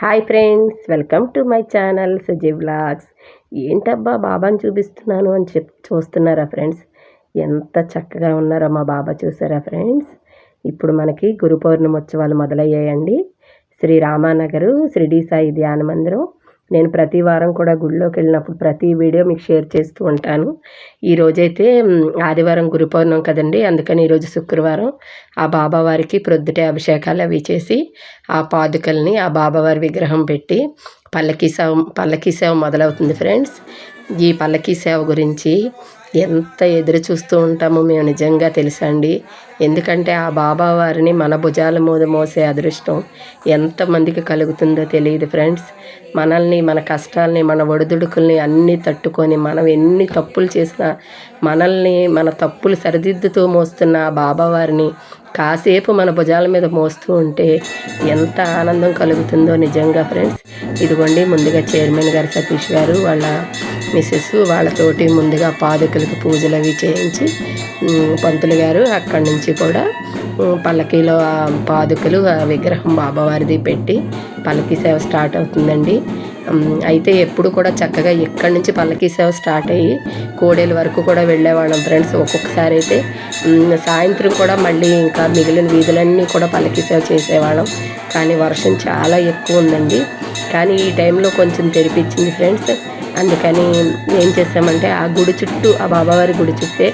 Hi friends welcome to my channel Suji blogs ఏంటబ్బా బాబాని చూపిస్తున్నాను అని చెప్ చూస్తున్నారా ఫ్రెండ్స్? ఎంత చక్కగా ఉన్నారో మా బాబా చూసారా ఫ్రెండ్స్? ఇప్పుడు మనకి గురు పౌర్ణమి ఉత్సవాలు మొదలయ్యాయండి. శ్రీ రామానగరు శ్రీడి సాయి ధ్యాన మందిరం నేను ప్రతి వారం కూడా గుళ్ళోకి వెళ్ళినప్పుడు ప్రతి వీడియో మీకు షేర్ చేస్తూ ఉంటాను. ఈరోజైతే ఆదివారం గురు పౌర్ణం కదండి. అందుకని ఈరోజు శుక్రవారం ఆ బాబావారికి ప్రొద్దుటే అభిషేకాలు అవి చేసి ఆ పాదుకల్ని ఆ బాబావారి విగ్రహం పెట్టి పల్లకీ సేవ పల్లకీ సేవ మొదలవుతుంది ఫ్రెండ్స్. ఈ పల్లకీ సేవ గురించి ఎంత ఎదురు చూస్తూ ఉంటామో మేము నిజంగా తెలుసండి ఎందుకంటే ఆ బాబా వారిని మన భుజాల మీద మోసే అదృష్టం ఎంతమందికి కలుగుతుందో తెలియదు ఫ్రెండ్స్. మనల్ని మన కష్టాలని మన ఒడిదుడుకుల్ని అన్నీ తట్టుకొని మనం ఎన్ని తప్పులు చేసినా మనల్ని మన తప్పులు సరిదిద్దుతూ మోస్తున్న ఆ బాబావారిని కాసేపు మన భుజాల మీద మోస్తూ ఉంటే ఎంత ఆనందం కలుగుతుందో నిజంగా ఫ్రెండ్స్. ఇదిగోండి ముందుగా చైర్మన్ గారు సతీష్ గారు వాళ్ళ మిస్సెస్ వాళ్ళతోటి ముందుగా పాదుకలకు పూజలు అవి చేయించి పంతులు గారు అక్కడి నుంచి కూడా పల్లకీలో పాదుకలు విగ్రహం బాబావారిది పెట్టి పల్లకీ సేవ స్టార్ట్ అవుతుందండి. అయితే ఎప్పుడు కూడా చక్కగా ఇక్కడి నుంచి పల్లకీ సేవ స్టార్ట్ అయ్యి కోడేలు వరకు కూడా వెళ్ళేవాళ్ళం ఫ్రెండ్స్ ఒక్కొక్కసారి అయితే. సాయంత్రం కూడా మళ్ళీ ఇంకా మిగిలిన వీధులన్నీ కూడా పల్లకీ సేవ చేసేవాళ్ళం. కానీ వర్షం చాలా ఎక్కువ ఉందండి. కానీ ఈ టైంలో కొంచెం తెరిపించింది ఫ్రెండ్స్. అందుకని ఏం చేసామంటే ఆ గుడి చుట్టూ ఆ బాబావారి గుడి చుట్టే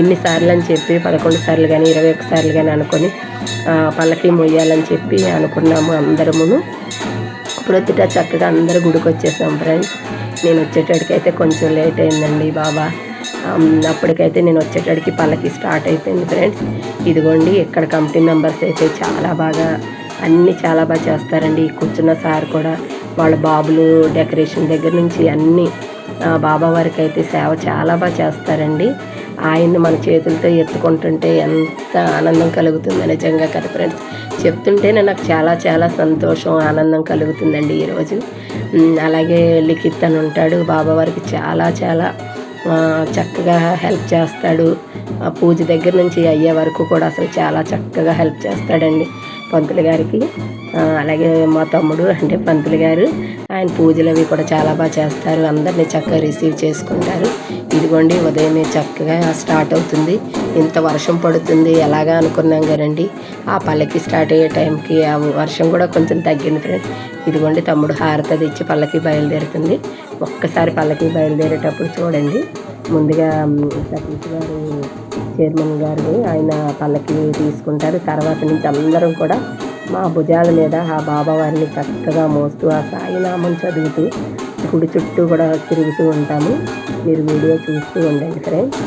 ఇన్నిసార్లు అని చెప్పి పదకొండు సార్లు కానీ ఇరవై ఒక సార్లు కానీ అనుకొని పల్లకి మొయ్యాలని చెప్పి అనుకున్నాము అందరమును. ప్రొద్దుట చక్కగా అందరూ గుడికి వచ్చేసాం ఫ్రెండ్స్ నేను వచ్చేటడికైతే కొంచెం లేట్ అయిందండి బాబా. అప్పటికైతే నేను వచ్చేటడికి పల్లకి స్టార్ట్ అయిపోయింది ఫ్రెండ్స్ ఇదిగోండి ఇక్కడ కమిటీ మెంబర్స్ అయితే చాలా బాగా అన్నీ చాలా బాగా చేస్తారండి. కూర్చున్న సార్ కూడా వాళ్ళ బాబులు డెకరేషన్ దగ్గర నుంచి అన్నీ బాబా వారికి అయితే సేవ చాలా బాగా చేస్తారండి. ఆయన్ని మన చేతులతో ఎత్తుకుంటుంటే ఎంత ఆనందం కలుగుతుంది నిజంగా కదా ఫ్రెండ్స్ చెప్తుంటేనే నాకు చాలా చాలా సంతోషం ఆనందం కలుగుతుందండి ఈరోజు. అలాగే లిఖిత్ అని ఉంటాడు. బాబా వారికి చాలా చాలా చక్కగా హెల్ప్ చేస్తాడు. పూజ దగ్గర నుంచి అయ్యే వరకు కూడా అసలు చాలా చక్కగా హెల్ప్ చేస్తాడండి పంతులు గారికి. అలాగే మా తమ్ముడు అంటే పంతులు గారు ఆయన పూజలు అవి కూడా చాలా బాగా చేస్తారు. అందరినీ చక్కగా రిసీవ్ చేసుకుంటారు. ఇదిగోండి ఉదయమే చక్కగా స్టార్ట్ అవుతుంది. ఇంత వర్షం పడుతుంది ఎలాగా అనుకున్నాం కదండి? ఆ పల్లకి స్టార్ట్ అయ్యే టైంకి ఆ వర్షం కూడా కొంచెం తగ్గింది ఫ్రెండ్స్ ఇదిగోండి తమ్ముడు హారత తెచ్చి పల్లకి బయలుదేరుతుంది. ఒక్కసారి పల్లకి బయలుదేరేటప్పుడు చూడండి. ముందుగా సతీష్ గారు చైర్మన్ గారు ఆయన పల్లకి తీసుకుంటారు. తర్వాత నుంచి అందరం కూడా మా భుజాల మీద ఆ బాబావారిని చక్కగా మోస్తూ ఆ సాయినామం చదువుతూ గుడి చుట్టూ కూడా తిరుగుతూ ఉంటాము. మీరు వీడియో చూస్తూ ఉండండి ఫ్రెండ్స్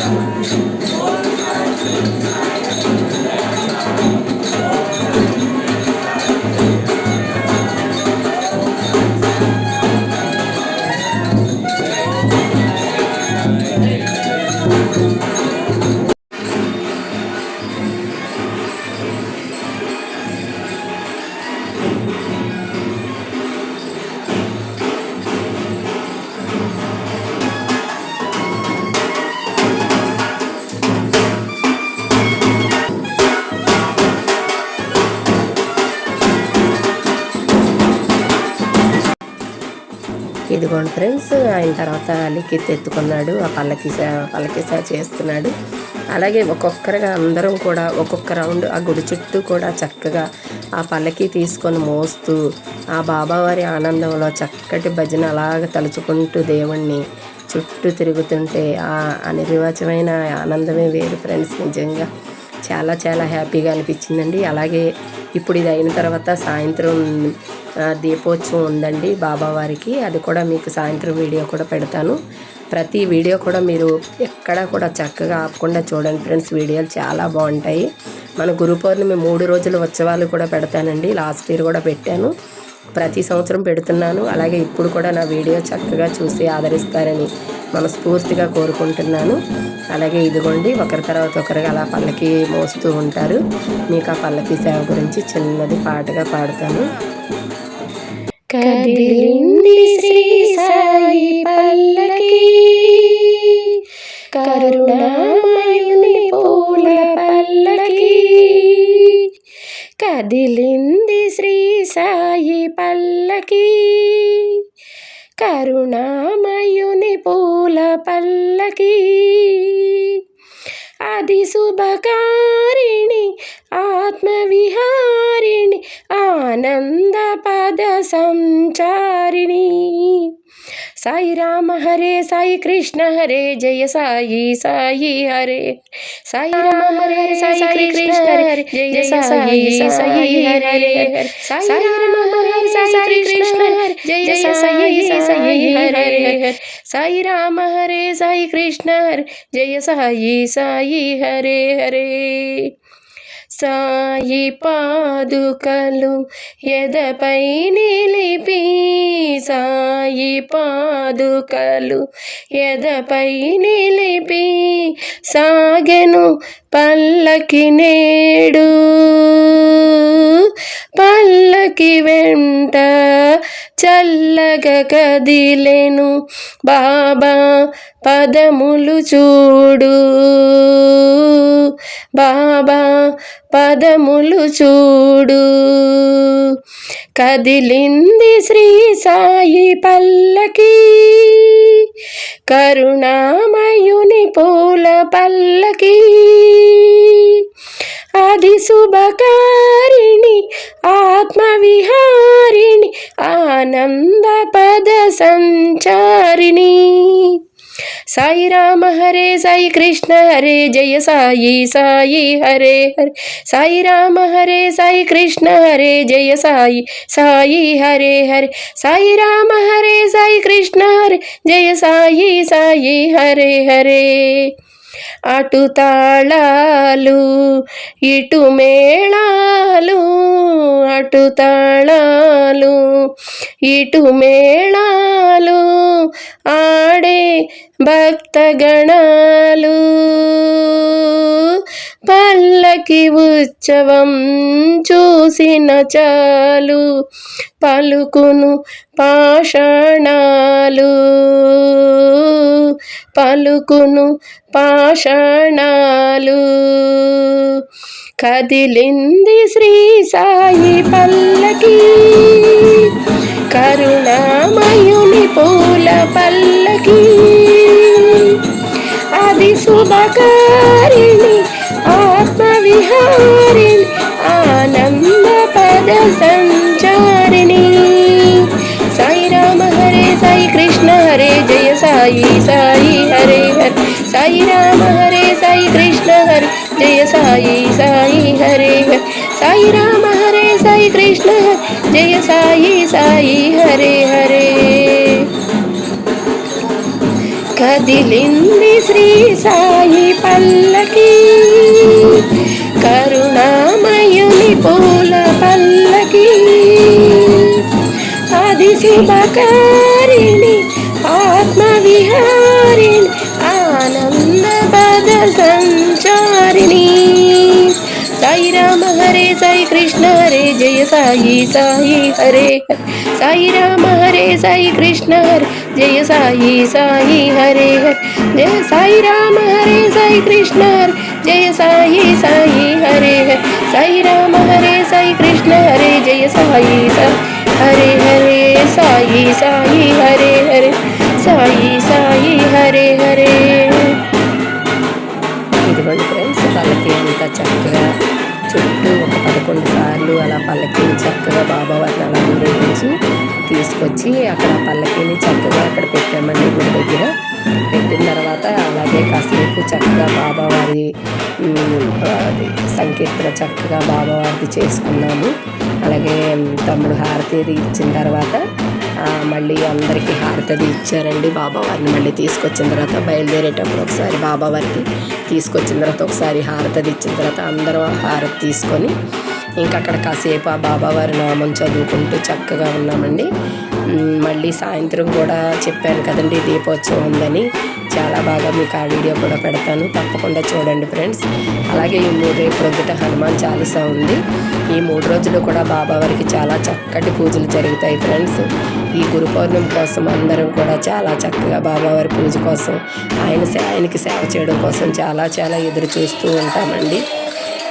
ちょっと。ఇదిగోండి ఫ్రెండ్స్ ఆయన తర్వాత లిఖిత్ ఎత్తుకున్నాడు ఆ పల్లకి పల్లకిసా చేస్తున్నాడు. అలాగే ఒక్కొక్కరుగా అందరం కూడా ఒక్కొక్క రౌండ్ ఆ గుడి చుట్టూ కూడా చక్కగా ఆ పల్లకి తీసుకొని మోస్తూ ఆ బాబావారి ఆనందంలో చక్కటి భజన అలాగ తలుచుకుంటూ దేవుణ్ణి చుట్టూ తిరుగుతుంటే ఆ అనిర్వచమైన ఆనందమే వేరు ఫ్రెండ్స్ నిజంగా. చాలా చాలా హ్యాపీగా అనిపించిందండి. అలాగే ఇప్పుడు ఇది అయిన తర్వాత సాయంత్రం దీపోత్సవం ఉందండి బాబావారికి అది కూడా మీకు సాయంత్రం వీడియో కూడా పెడతాను. ప్రతి వీడియో కూడా మీరు ఎక్కడా కూడా చక్కగా ఆపకుండా చూడండి ఫ్రెండ్స్. వీడియోలు చాలా బాగుంటాయి. మన గురు పౌర్ణమి మూడు రోజుల ఉత్సవాలు కూడా పెడతానండి. లాస్ట్ ఇయర్ కూడా పెట్టాను. ప్రతి సంవత్సరం పెడుతున్నాను. అలాగే ఇప్పుడు కూడా నా వీడియో చక్కగా చూసి ఆదరిస్తారని మనస్ఫూర్తిగా కోరుకుంటున్నాను. అలాగే ఇదిగోండి ఒకరి తర్వాత ఒకరిగా అలా పల్లకి మోస్తూ ఉంటారు. మీకు ఆ పల్లకి సేవ గురించి చిన్నది పాటగా పాడతాను. కదిలింది శ్రీ సాయి పల్లకి. కరుణామయుని పూల పల్లకి. కదిలింది శ్రీ సాయి పల్లకి. కరుణామయుని పూల పల్లకి. అది శుభకారిణి ఆత్మవిహారిణి ఆనంద పద సంచారిణి. సాయి రామ హరే సాయి కృష్ణ హరే జయ సాయి సాయి హరే సాయి రామ హరే సాయి కృష్ణ హరే జయ సాయి సాయి హరే సాయి రామ హరే సాయి కృష్ణ హరే జయ సాయి సాయి హరే సాయి రామ హరే సాయి కృష్ణ హరే జయ సాయి సాయి హరే హరే సాయి పాదుకలు ఎదపై నిలిపి సాయి పాదుకలు ఎదపై నిలిపి సాగెను పల్లకి నేడు. పల్లకి వెంట చల్లగ కదిలెను. బాబా పదములు చూడు. బాబా పదములు చూడు. కదిలింది శ్రీ సాయి పల్లకి. కరుణామయుని పూల పల్లకి. అది శుభకారిణి ఆత్మవిహారిణి ఆనంద పద సంచారిణి. సాయి రామ హరే సాయి కృష్ణ హరే జయ సాయి సాయి హరే హరే. సాయి రామ హరే సాయి కృష్ణ హరే జయ సాయి సాయి హరే హరే. సాయి రామ హరే సాయి కృష్ణ హరే జయ సాయి సాయి హరే హరే. అటు తాళాలు ఇటు మేళాలు అటు తాళాలు ఇటు మేళాలు ఆడే భక్తగణాలు. పల్లకి ఉత్సవం చూసిన చాలు. పలుకును పాషాణాలు. పలుకును పాషాణాలు. కదిలింది శ్రీ సాయి పల్లకి. కరుణామయుని పూల పల్లకి. అది శుభకారిణి ఆత్మవిహారిణి ఆనంద పద సంచారిణి. సాయి రామ హరే సాయి కృష్ణ హరే జయ సాయి సాయి హరే హరే. సాయి రామ హరే సాయి కృష్ణ హరే జయ సాయి సాయి సాయి రామ హరే సాయి కృష్ణ జయ సాయి సాయి హరే హరే కదిలింది శ్రీ సాయి పల్లకి కరుణామయుని పూల పల్లకి అది శుభకారిణి సాయి కృష్ణ హరే జయ సాయి సాయి హరే హరే సాయి రామ హరే సాయి కృష్ణ హరే జయ సాయి సాయి హరే హరే జయ సాయి రామ హరే సాయి కృష్ణ హరే జయ సాయి సాయి హరే హరే సాయి రామ హరే సాయి కృష్ణ హరే జయ సాయి సాయి హరే హరే సాయి సాయి హరే హరే సాయి సాయి హరే హరే ఇదిగోండి ఫ్రెండ్స్ పల్లకి అంతా చక్కగా కొన్నిసార్లు అలా పల్లకిని చక్కగా బాబావారిని అలా ఊరేగించి తీసుకొచ్చి అక్కడ పల్లకిని చక్కగా అక్కడ పెట్టామండి గుడి దగ్గర. పెట్టిన తర్వాత అలాగే కాసేపు చక్కగా బాబావారి అది సంకీర్తన చక్కగా బాబావారిది చేసుకున్నాము. అలాగే తమ్ముడు హారతి ఇచ్చిన తర్వాత మళ్ళీ అందరికీ హారతది ఇచ్చారండి. బాబావారిని మళ్ళీ తీసుకొచ్చిన తర్వాత బయలుదేరేటప్పుడు ఒకసారి బాబావారికి తీసుకొచ్చిన తర్వాత ఒకసారి హారతది ఇచ్చిన తర్వాత అందరూ ఆ హారతి తీసుకొని ఇంకా అక్కడ కాసేపు ఆ బాబావారి నామం చదువుకుంటూ చక్కగా ఉన్నామండి. మళ్ళీ సాయంత్రం కూడా చెప్పాను కదండి దీపోత్సవం ఉందని. చాలా బాగా మీకు ఆ వీడియో కూడా పెడతాను. తప్పకుండా చూడండి ఫ్రెండ్స్. అలాగే ఈ మూడు రేపు ప్రొద్దుట హనుమాన్ చాలీసా ఉంది. ఈ మూడు రోజులు కూడా బాబావారికి చాలా చక్కటి పూజలు జరుగుతాయి ఫ్రెండ్స్. ఈ గురు పౌర్ణమి కోసం అందరం కూడా చాలా చక్కగా బాబావారి పూజ కోసం ఆయన ఆయనకి సేవ చేయడం కోసం చాలా చాలా ఎదురు చూస్తూ ఉంటామండి.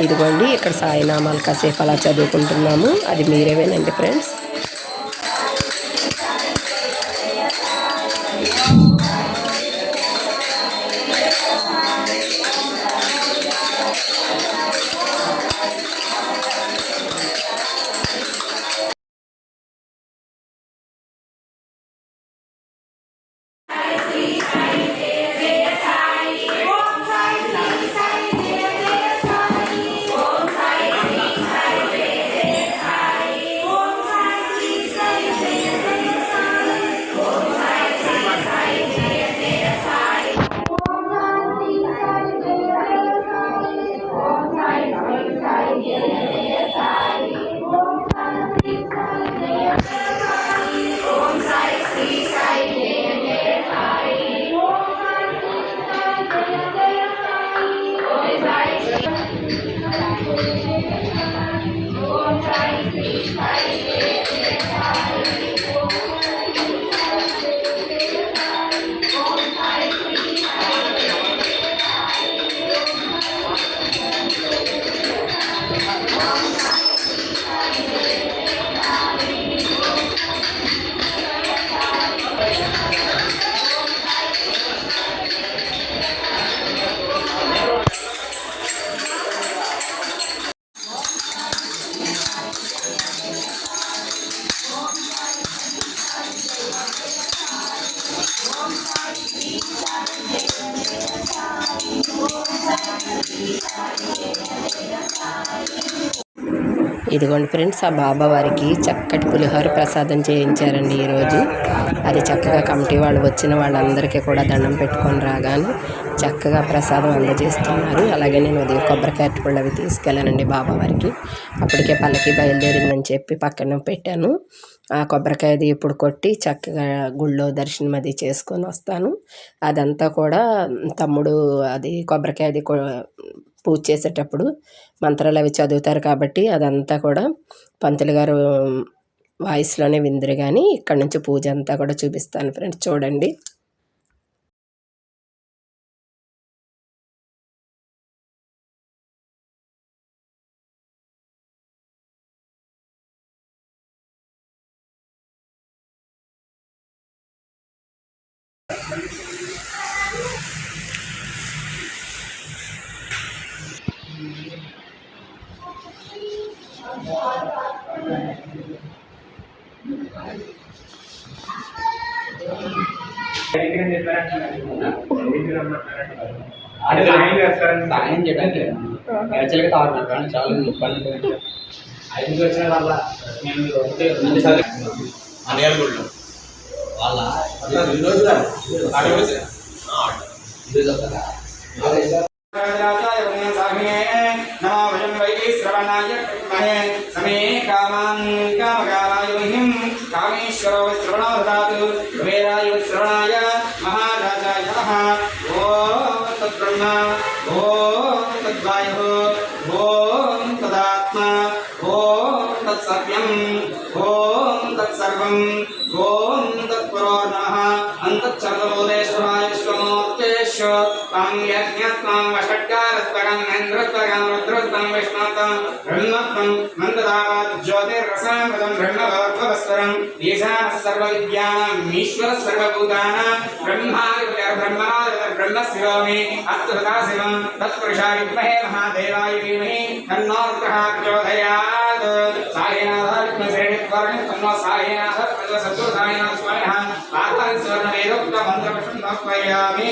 ఇదిగోండి ఇక్కడ సాయినామాలు కాసేపు అలా చదువుకుంటున్నాము. అది మీరే వినండి ఫ్రెండ్స్? ఇదిగోండి ఫ్రెండ్స్ ఆ బాబా వారికి చక్కటి పులిహోర ప్రసాదం చేయించారండి ఈరోజు. అది చక్కగా కమిటీ వాళ్ళు వచ్చిన వాళ్ళందరికీ కూడా దండం పెట్టుకొని రాగానే చక్కగా ప్రసాదం అందజేస్తున్నారు. అలాగే నేను ఉదయం కొబ్బరికాయ కూడా అవి తీసుకెళ్ళానండి బాబా వారికి. అప్పటికే పల్లకి బయలుదేరిందని చెప్పి పక్కన పెట్టాను. ఆ కొబ్బరికాయది ఇప్పుడు కొట్టి చక్కగా గుళ్ళో దర్శనం అది చేసుకొని వస్తాను. అదంతా కూడా తమ్ముడు అది కొబ్బరికాయది అది పూజ చేసేటప్పుడు మంత్రాలు అవి చదువుతారు కాబట్టి అదంతా కూడా పంతులు గారు వాయిస్లోనే విందురు కానీ ఇక్కడ నుంచి పూజ అంతా కూడా చూపిస్తాను ఫ్రెండ్స్. చూడండి. సాయం చేయడానికి యాక్చువల్గా కానీ చాలా ఇబ్బంది ఐదుకి వచ్చిన వల్ల మేము వాళ్ళ ఈరోజు ఈరోజు వస్తారా వై శ్రవణాయ మహే కామాన్ కామేశ్వరో శ్రవణో దాతు కుబేరాయ శ్రవణాయ మహా इन्द्रस्त्वगम् रुद्रस्तं विष्णुत्वं ब्रह्मत्वं मन्ददावात् ज्योतिर्रसामृतं ब्रह्मभवत्वस्वरम् ईशानः सर्वविद्यानाम् ईश्वरः सर्वभूतानां ब्रह्मादिब्रह्मादिब्रह्म ब्रह्मशिरोमि अस्तु तथा शिवं तत्पुरुषाय विद्महे महादेवाय धीमहि तन्नो रुद्रः प्रचोदयात् सायनाथः विद्मश्रेणित्वरणं तन्नो सायनाथः प्रचोदसत्तु सायनाथ स्वामिनः आत्मन् स्वर्णवेदोक्तमन्त्रपुष्पं समर्पयामि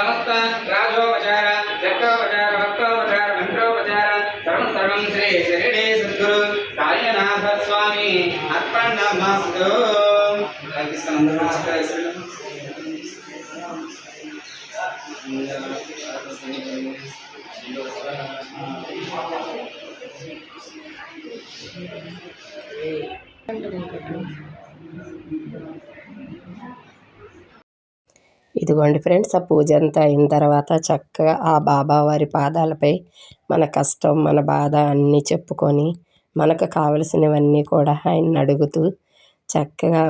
సమస్త రాజోపచార చక్రోపచార భక్తోపచార మంత్రోపచార సర్వం సర్వం శ్రీ శరణే సద్గురు సాయినాథ స్వామి అర్పణ నమస్తు Thank you. ఇదిగోండి ఫ్రెండ్స్ ఆ పూజ అంతా అయిన తర్వాత చక్కగా ఆ బాబా వారి పాదాలపై మన కష్టం మన బాధ అన్నీ చెప్పుకొని మనకు కావలసినవన్నీ కూడా ఆయన అడుగుతూ చక్కగా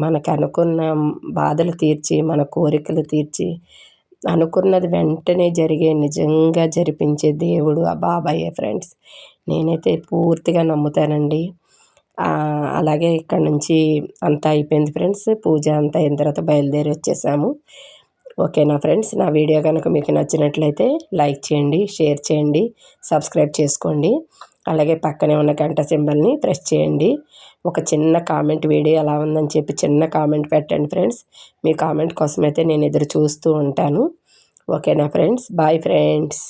మనకు అనుకున్న బాధలు తీర్చి మన కోరికలు తీర్చి అనుకున్నది వెంటనే జరిగే నిజంగా జరిపించే దేవుడు ఆ బాబాయే ఫ్రెండ్స్. నేనైతే పూర్తిగా నమ్ముతానండి. అలాగే ఇక్కడ నుంచి అంతా అయిపోయింది ఫ్రెండ్స్. పూజ అంతా అయిన తర్వాత బయలుదేరి వచ్చేసాము. ఓకేనా ఫ్రెండ్స్? నా వీడియో కనుక మీకు నచ్చినట్లయితే లైక్ చేయండి షేర్ చేయండి సబ్స్క్రైబ్ చేసుకోండి. అలాగే పక్కనే ఉన్న గంట సింబల్ని ప్రెస్ చేయండి. ఒక చిన్న కామెంట్ వీడియో ఎలా ఉందని చెప్పి చిన్న కామెంట్ పెట్టండి ఫ్రెండ్స్. మీ కామెంట్ కోసమైతే నేను ఎదురు చూస్తూ ఉంటాను. ఓకేనా ఫ్రెండ్స్? Bye friends.